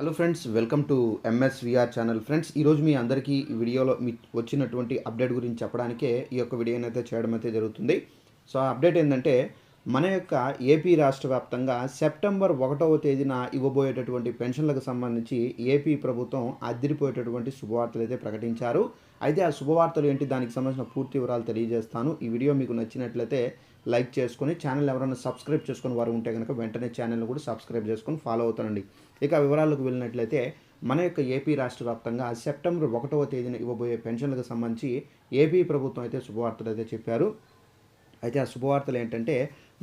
Hello friends welcome to MSVR channel friends ఈరోజు మీ అందరికీ ఈ వీడియోలో మీ వచ్చినటువంటి అప్డేట్ గురించి చెప్పడానికే ఈ యొక్క వీడియోని అయితే చేయడం అయితే జరుగుతుంది. సో ఆ అప్డేట్ ఏంటంటే మన యొక్క ఏపీ రాష్ట్ర వ్యాప్తంగా సెప్టెంబర్ ఒకటవ తేదీన ఇవ్వబోయేటటువంటి పెన్షన్లకు సంబంధించి ఏపీ ప్రభుత్వం అదిరిపోయేటటువంటి శుభవార్తలు అయితే ప్రకటించారు. అయితే ఆ శుభవార్తలు ఏంటి? దానికి సంబంధించిన పూర్తి వివరాలు తెలియజేస్తాను. ఈ వీడియో మీకు నచ్చినట్లయితే లైక్ చేసుకొని ఛానల్ ఎవరైనా సబ్స్క్రైబ్ చేసుకొని వారు ఉంటే కనుక వెంటనే ఛానల్ని కూడా సబ్స్క్రైబ్ చేసుకొని ఫాలో అవుతానండి. ఇక వివరాలకు వెళ్ళినట్లయితే మన యొక్క ఏపీ రాష్ట్ర వ్యాప్తంగా సెప్టెంబర్ ఒకటవ తేదీన ఇవ్వబోయే పెన్షన్లకు సంబంధించి ఏపీ ప్రభుత్వం అయితే శుభవార్తలు అయితే చెప్పారు. అయితే ఆ శుభవార్తలు ఏంటంటే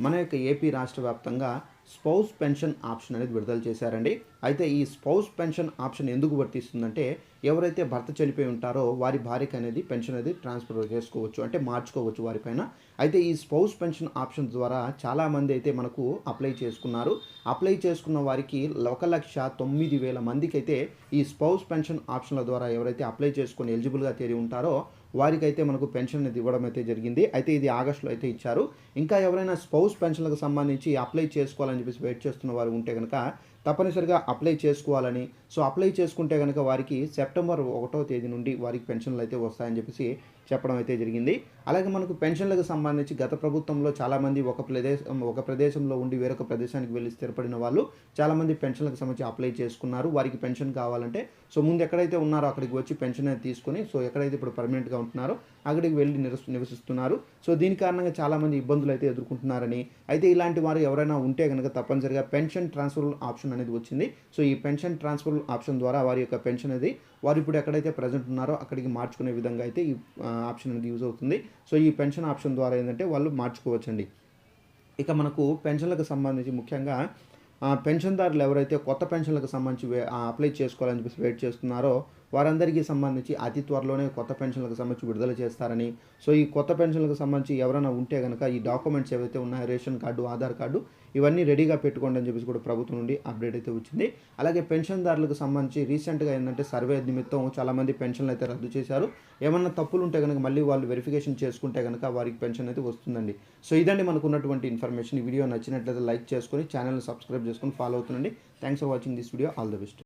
మన యొక్క ఏపీ రాష్ట్ర వ్యాప్తంగా స్పౌస్ పెన్షన్ ఆప్షన్ అనేది విడుదల చేశారండి. అయితే ఈ స్పౌస్ పెన్షన్ ఆప్షన్ ఎందుకు వర్తిస్తుందంటే ఎవరైతే భర్త చనిపోయి ఉంటారో వారి భార్యకి అనేది పెన్షన్ అనేది ట్రాన్స్ఫర్ చేసుకోవచ్చు అంటే మార్చుకోవచ్చు వారిపైన అయితే ఈ స్పౌస్ పెన్షన్ ఆప్షన్ ద్వారా చాలామంది అయితే మనకు అప్లై చేసుకున్నారు. అప్లై చేసుకున్న వారికి ఒక లక్ష తొమ్మిది వేల మందికి అయితే ఈ స్పౌస్ పెన్షన్ ఆప్షన్ల ద్వారా ఎవరైతే అప్లై చేసుకొని ఎలిజిబుల్గా తీరి ఉంటారో వారికైతే మనకు పెన్షన్ అనేది ఇవ్వడం అయితే జరిగింది. అయితే ఇది ఆగస్టులో అయితే ఇచ్చారు. ఇంకా ఎవరైనా స్పౌస్ పెన్షన్లకు సంబంధించి అప్లై చేసుకోవాలని చెప్పేసి వెయిట్ చేస్తున్న వారు ఉంటే కనుక తప్పనిసరిగా అప్లై చేసుకోవాలని. సో అప్లై చేసుకుంటే కనుక వారికి సెప్టెంబర్ ఒకటో తేదీ నుండి వారికి పెన్షన్లు అయితే వస్తాయని చెప్పేసి చెప్పడం అయితే జరిగింది. అలాగే మనకు పెన్షన్లకు సంబంధించి గత ప్రభుత్వంలో చాలామంది ఒక ప్రదేశం ఒక ప్రదేశంలో ఉండి వేరొక ప్రదేశానికి వెళ్ళి స్థిరపడిన వాళ్ళు చాలామంది పెన్షన్లకు సంబంధించి అప్లై చేసుకున్నారు. వారికి పెన్షన్ కావాలంటే. సో ముందు ఎక్కడైతే ఉన్నారో అక్కడికి వచ్చి పెన్షన్ అనేది తీసుకొని సో ఎక్కడైతే ఇప్పుడు పర్మనెంట్గా ఉంటున్నారో అక్కడికి వెళ్ళి నివసి నివసిస్తున్నారు. సో దీని కారణంగా చాలామంది ఇబ్బందులు అయితే ఎదుర్కొంటున్నారని. అయితే ఇలాంటి వారు ఎవరైనా ఉంటే కనుక తప్పనిసరిగా పెన్షన్ ట్రాన్స్ఫర్ ఆప్షన్ అనేది వచ్చింది. సో ఈ పెన్షన్ ట్రాన్స్ఫర్ ఆప్షన్ ద్వారా వారి యొక్క పెన్షన్ అనేది వారు ఇప్పుడు ఎక్కడైతే ప్రజెంట్ ఉన్నారో అక్కడికి మార్చుకునే విధంగా అయితే ఈ ఆప్షన్ అనేది యూజ్ అవుతుంది. సో ఈ పెన్షన్ ఆప్షన్ ద్వారా ఏంటంటే వాళ్ళు మార్చుకోవచ్చండి. ఇక మనకు పెన్షన్లకు సంబంధించి ముఖ్యంగా పెన్షన్దారులు ఎవరైతే కొత్త పెన్షన్లకు సంబంధించి అప్లై చేసుకోవాలని చెప్పేసి వెయిట్ చేస్తున్నారో వారందరికీ సంబంధించి అతి త్వరలోనే కొత్త పెన్షన్లకు సంబంధించి విడుదల చేస్తారని. సో ఈ కొత్త పెన్షన్లకు సంబంధించి ఎవరైనా ఉంటే కనుక ఈ డాక్యుమెంట్స్ ఏవైతే ఉన్నాయో రేషన్ కార్డు ఆధార్ కార్డు ఇవన్నీ రెడీగా పెట్టుకోండి అని చెప్పేసి కూడా ప్రభుత్వం నుండి అప్డేట్ అయితే వచ్చింది. అలాగే పెన్షన్దారులకు సంబంధించి రీసెంట్గా ఏంటంటే సర్వే నిమిత్తం చాలామంది పెన్షన్లు అయితే రద్దు చేశారు. ఏమన్నా తప్పులు ఉంటే కనుక మళ్ళీ వాళ్ళు వెరిఫికేషన్ చేసుకుంటే కనుక వారికి పెన్షన్ అయితే వస్తుందండి. సో ఇదండి మనకు ఉన్నటువంటి ఇన్ఫర్మేషన్. ఈ వీడియో నచ్చినట్లయితే లైక్ చేసుకొని ఛానల్ని సబ్స్క్రైబ్ చేసుకొని follow అవుతుండండి. Thanks for watching this video. All the best.